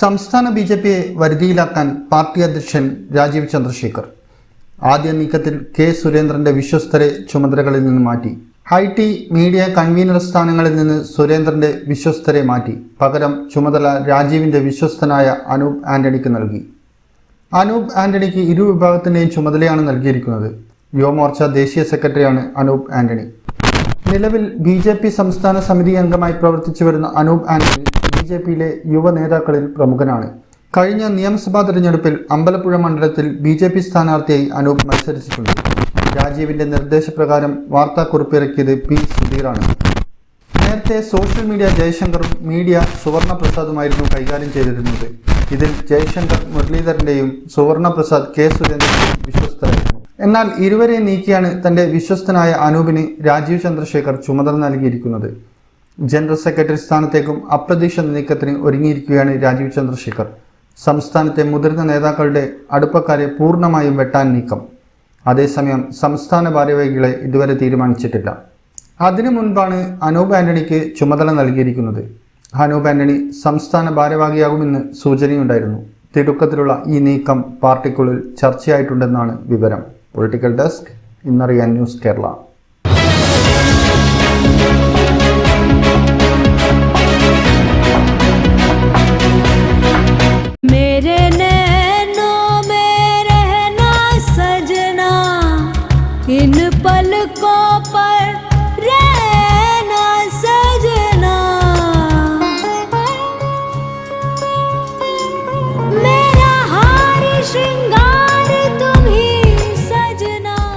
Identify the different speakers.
Speaker 1: സംസ്ഥാന B J പിയെ വരുതിയിലാക്കാൻ party അധ്യക്ഷൻ രാജീവ് ചന്ദ്രശേഖർ. ആദ്യ നീക്കത്തിൽ കെ സുരേന്ദ്രന്റെ വിശ്വസ്തരെ ചുമതലകളിൽ നിന്ന് മാറ്റി. ഹൈടി മീഡിയ കൺവീനർ സ്ഥാനങ്ങളിൽ നിന്ന് സുരേന്ദ്രന്റെ വിശ്വസ്തരെ മാറ്റി. പകരം ചുമതല രാജീവിന്റെ വിശ്വസ്തനായ അനൂപ് ആന്റണിക്ക് നൽകി. അനൂപ് ആന്റണിക്ക് ഇരു വിഭാഗത്തിന്റെയും ചുമതലയാണ് നൽകിയിരിക്കുന്നത്. യുവമോർച്ച ദേശീയ സെക്രട്ടറിയാണ് അനൂപ് ആന്റണി. നിലവിൽ ബി ജെ പി സംസ്ഥാന സമിതി അംഗമായി പ്രവർത്തിച്ചു വരുന്ന അനൂപ് ആന്റണി ബി ജെ പിയിലെ യുവ നേതാക്കളിൽ പ്രമുഖനാണ്. കഴിഞ്ഞ നിയമസഭാ തെരഞ്ഞെടുപ്പിൽ അമ്പലപ്പുഴ മണ്ഡലത്തിൽ ബി ജെ പി സ്ഥാനാർത്ഥിയായി അനൂപ് മത്സരിച്ചിട്ടുണ്ട്. രാജീവിന്റെ നിർദ്ദേശപ്രകാരം വാർത്താക്കുറിപ്പിറക്കിയത് പി സുധീറാണ്. നേരത്തെ സോഷ്യൽ മീഡിയ ജയശങ്കറും മീഡിയ സുവർണ പ്രസാദുമായിരുന്നു കൈകാര്യം ചെയ്തിരുന്നത്. ഇതിൽ ജയശങ്കർ മുരളീധരന്റെയും സുവർണ പ്രസാദ് കെ സുരേന്ദ്രന്റെയും വിശ്വസ്തരായിരുന്നു എന്നാൽ ഇരുവരെ നീക്കിയാണ് തന്റെ വിശ്വസ്തനായ അനൂപിന് രാജീവ് ചന്ദ്രശേഖർ ചുമതല നൽകിയിരിക്കുന്നത്. ജനറൽ സെക്രട്ടറി സ്ഥാനത്തേക്കും അപ്രതീക്ഷിത നീക്കത്തിന് ഒരുങ്ങിയിരിക്കുകയാണ് രാജീവ് ചന്ദ്രശേഖർ. സംസ്ഥാനത്തെ മുതിർന്ന നേതാക്കളുടെ അടുപ്പക്കാരെ പൂർണമായും വെട്ടാൻ നീക്കം. അതേസമയം സംസ്ഥാന ഭാരവാഹികളെ ഇതുവരെ തീരുമാനിച്ചിട്ടില്ല. അതിനു മുൻപാണ് അനൂപ് ആന്റണിക്ക് ചുമതല നൽകിയിരിക്കുന്നത്. അനൂപ് ആന്റണി സംസ്ഥാന ഭാരവാഹിയാകുമെന്ന് സൂചനയുണ്ടായിരുന്നു. തിടുക്കത്തിലുള്ള ഈ നീക്കം പാർട്ടിക്കുള്ളിൽ ചർച്ചയായിട്ടുണ്ടെന്നാണ് വിവരം. പൊളിറ്റിക്കൽ ഡെസ്ക് ഇന്നറിയാൻ ന്യൂസ് കേരള
Speaker 2: मेरे नैनों में रहना सजना इन पलकों पर रहना सजना मेरा हार श्रृंगार